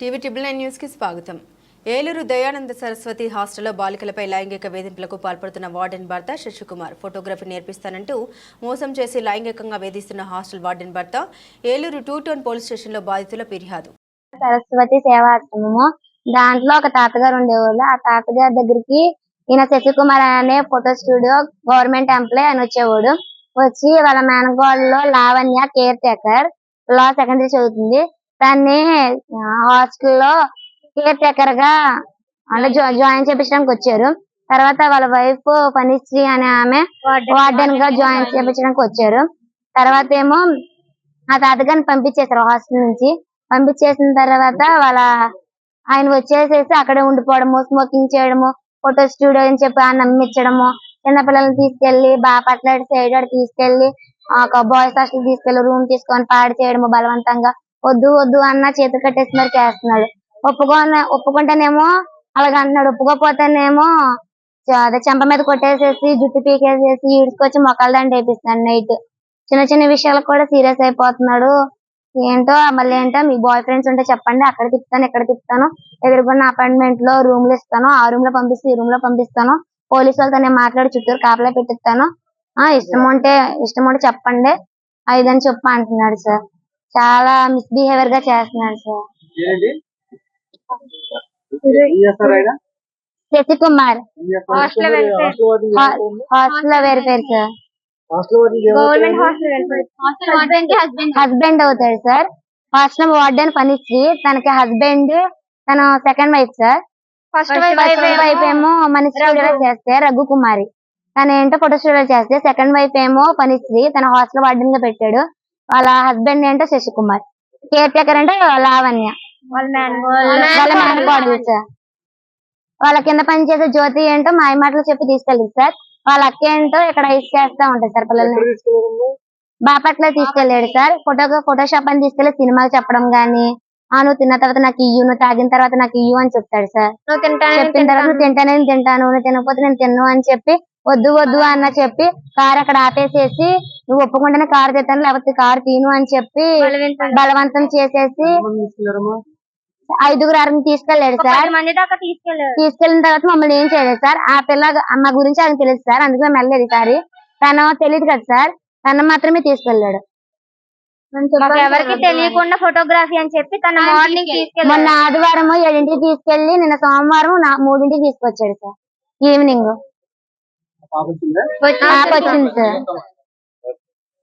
TV triple nine న్యూస్కి స్వాగతం. ఏలూరు దయానంద సరస్వతి హాస్టల్లో బాలికలపై లైంగిక వేధింపులకు పాల్పడుతున్న వార్డెన్ భర్త శశికుమార్. ఫోటోగ్రఫీ నేర్పిస్తానంటూ మోసం చేసి లైంగికంగా వేధిస్తున్న హాస్టల్ వార్డెన్ భర్త ఏలూరు టూ టౌన్ పోలీస్ స్టేషన్లో బాధితుల ఫిర్యాదు. సరస్వతి సేవాశ్రమము దాంట్లో ఒక తాతగారు ఉండేవాళ్ళు. ఆ తాతగారి దగ్గరికి ఈయన శశికుమార్ అనే ఫోటో స్టూడియో గవర్నమెంట్ ఎంప్లాయ్ అని వచ్చేవాడు. వచ్చి వాళ్ళ మేనగోళ్ళలో లావణ్య కేర్ టేకర్ లా సెకండరీ చదువుతుంది. దాన్ని హాస్టల్లో కేర్ టేకర్గా అంటే జాయిన్ చేపించడానికి వచ్చారు. తర్వాత వాళ్ళ వైఫ్ ఫణిశ్రీ అనే ఆమె వార్డెన్గా జాయిన్ చేపించడానికి వచ్చారు. తర్వాత ఏమో ఆ తాతగారిని పంపించేశారు హాస్టల్ నుంచి. పంపించేసిన తర్వాత వాళ్ళ ఆయన వచ్చేసేసి అక్కడే ఉండిపోవడము స్మోకింగ్ చేయడము ఫోటో స్టూడియో అని చెప్పి ఆ నమ్మించడము చిన్న పిల్లల్ని తీసుకెళ్ళి బాపట్ల సైడ్ అటు తీసుకెళ్ళి ఒక బాయ్స్ హాస్టల్ తీసుకెళ్ళి రూమ్ తీసుకొని పాడు చేయడము బలవంతంగా. వద్దు వద్దు అన్న చేతులు కట్టేసి మరి చేస్తున్నాడు ఒప్పుకో ఒప్పుకుంటేనేమో అలాగ అంటున్నాడు. ఒప్పుకోపోతేనేమో అదే చెంప మీద కొట్టేసేసి జుట్టు పీకేసేసి ఈడ్చుకొచ్చి మొక్కలు దండి వేపిస్తున్నాడు నైట్. చిన్న చిన్న విషయాలకు కూడా సీరియస్ అయిపోతున్నాడు. ఏంటో మళ్ళీ ఏంటో మీ బాయ్ ఫ్రెండ్స్ ఉంటే చెప్పండి. అక్కడ తిప్పుతాను ఇక్కడ తిప్పుతాను. ఎదుర్కొన్న అపార్ట్మెంట్లో రూమ్లు ఇస్తాను. ఆ రూమ్లో పంపిస్తే ఈ రూమ్లో పంపిస్తాను. పోలీసు వాళ్ళతో నేను మాట్లాడి చుట్టూరు కాపలా పెట్టిస్తాను. ఆ ఇష్టం ఉంటే ఇష్టం ఉంటే చెప్పండి. అదని చెప్పు అంటున్నాడు సార్. చాలా మిస్బిహేవియర్గా చేస్తున్నాడు సార్. శశి కుమార్? హాస్టల్ వెళ్తే- హాస్టల్ వెరిపోయారు సార్. హాస్టల్ వార్డెన్ ఏమవుతుంది? హస్బెండ్ అవుతాడు సార్. హాస్టల్ వార్డెన్ పనిశ్రీ తనకి హస్బెండ్ తన second wife sir. First wife ఏమో మన స్టూడియో చేస్తే రఘు కుమారి. తన ఏంటో ఫోటో స్టూడియో చేస్తే సెకండ్ వైఫ్ ఏమో పనిశ్రీ తన హాస్టల్ వార్డెన్గా పెట్టాడు. వాళ్ళ హస్బెండ్ ఏంటో శశికుమార్. కేర్ టేకర్ అంటే లావణ్య వాళ్ళ మేనకోడలు సార్ వాళ్ళ కింద పనిచేసే జ్యోతి ఏంటో మాయ మాటలు చెప్పి తీసుకెళ్ళింది సార్. వాళ్ళ అక్క ఏంటో ఇక్కడ ఐస్ చేస్తా ఉంటుంది సార్ పిల్లల్ని? బాపట్ల తీసుకెళ్ళాడు సార్. ఫోటో ఫోటోషాప్ అని తీసుకెళ్ళి సినిమాలు చెప్పడం గానీ ఆ నువ్వు తిన్న తర్వాత నాకు ఇయ్యు నువ్వు తాగిన తర్వాత నాకు ఇయ్యు అని చెప్తాడు సార్. చెప్పిన తర్వాత నువ్వు తింటానే నేను తింటాను నువ్వు తినకపోతే నేను తిన్ను అని చెప్పి వద్దు వద్దు అన్న చెప్పి కార్ అక్కడ ఆపేసేసి నువ్వు ఒప్పుకుంటేనే కారు తెస్తాను లేకపోతే కారు తీను అని చెప్పి బలవంతం. చేసేసి? ఐదుగురు ఆరుగురు తీసుకెళ్ళాడు సార్. తీసుకెళ్ళిన తర్వాత మమ్మల్ని ఏం చేయలేదు సార్. ఆ పిల్ల మా గురించి ఆయనకు తెలుసు సార్. అందుకే మేము వెళ్ళలేదు ఈసారి తను తెలియదు కదా సార్. తను మాత్రమే తీసుకెళ్ళాడు. మాకు ఎవరికి తెలియకుండా ఫోటోగ్రఫీ అని చెప్పి తన మార్నింగ్ మొన్న ఆదివారం ఏడింటికి తీసుకెళ్ళి నిన్న సోమవారం నా- మూడింటికి తీసుకొచ్చాడు సార్. ఈవినింగ్. వచ్చింది? సార్.